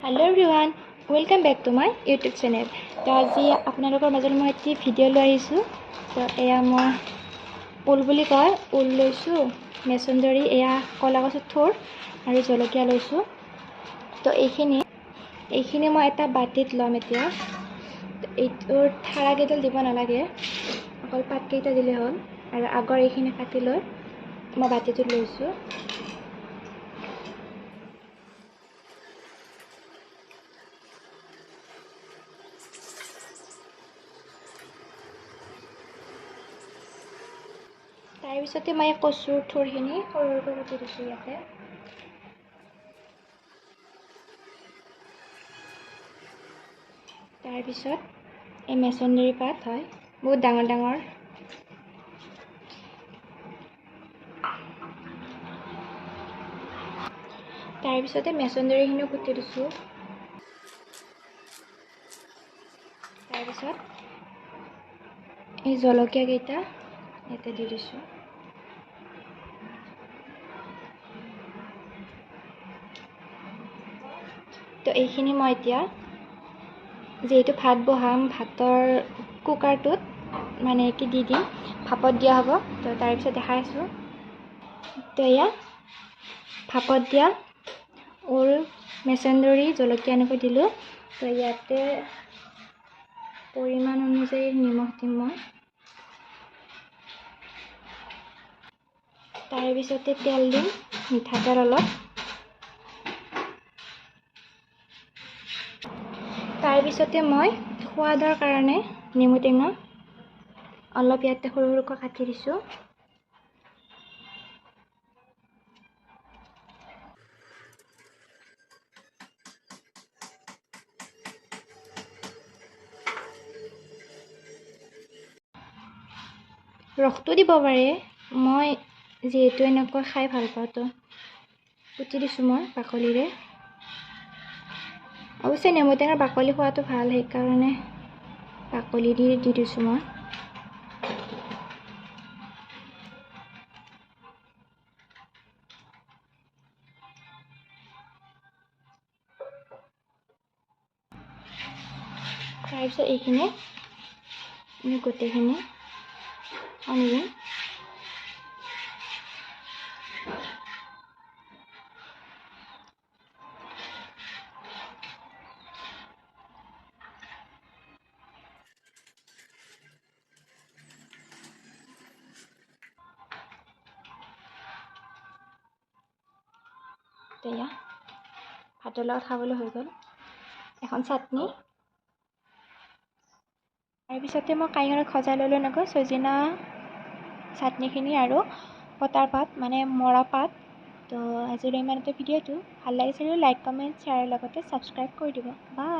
Hello' everyone welcome back to my YouTube channel তো আজি আপোনালোকৰ মাজত মই এটি ভিডিঅ' লৈ আহিছোঁ। তো এয়া মই ঊল বুলি কয় ঊল লৈছোঁ মেচন্দৰী এয়া কলা কচুৰ থোৰ আৰু জলকীয়া লৈছোঁ। তো এইখিনি এইখিনি মই এটা বাতিত ল'ম এতিয়া। এইটোৰ ঠাৰাকেইডাল দিব নালাগে অকল পাতকেইটা দিলেই হ'ল। আৰু আগৰ এইখিনি কাটি লৈ মই বাতিটোত লৈছোঁ। তাৰপিছতে মই কচুৰ থোৰখিনি সৰু সৰুকৈ কাটি দিছোঁ ইয়াতে। তাৰপিছত এই মেচন্দৰী পাত হয় বহুত ডাঙৰ ডাঙৰ। তাৰপিছতে মেচন্দৰীখিনিও কুটি দিছোঁ। তাৰপিছত এই জলকীয়াকেইটা ইয়াতে দি দিছোঁ। তো এইখিনি মই এতিয়া যিহেতু ভাত বহাম ভাতৰ কুকাৰটোত মানে কি দি দিম ভাপত দিয়া হ'ব তো তাৰপিছত দেখাই আছোঁ। তো এয়া ভাপত দিয়া ঊল মেচন্দৰী জলকীয়া এনেকৈ দিলোঁ। তো ইয়াতে পৰিমাণ অনুযায়ী নিমখ দিম মই। তাৰপিছতে তেল দিম মিঠাতেল অলপ। তাৰপিছতে মই সোৱাদৰ কাৰণে নেমু টেঙা অলপ ইয়াতে সৰু সৰুকৈ কাটি দিছোঁ। ৰসটো দিব পাৰে। মই যিহেতু এনেকৈ খাই ভাল পাওঁ তো কুটি দিছোঁ মই বাকলিৰে। অৱশ্যে নেমু টেঙাৰ বাকলি খোৱাটো ভাল সেইকাৰণে বাকলি দি দি দিছোঁ মই। তাৰপিছত এইখিনি গোটেইখিনি সানি দিম। এয়া ভাতৰ লগত খাবলৈ হৈ গ'ল। এখন চাটনি। তাৰপিছতে মই কাঁহীখনত সজাই ল'লোঁ এনেকৈ চজিনা চাটনিখিনি আৰু পটাৰ পাত মানে মৰা পাত তো আজিলৈ ইমানতে ভিডিঅ'টো। ভাল লাগিছিলে লাইক কমেণ্ট শ্বেয়াৰৰ লগতে ছাবস্ক্ৰাইব কৰি দিব। বাই।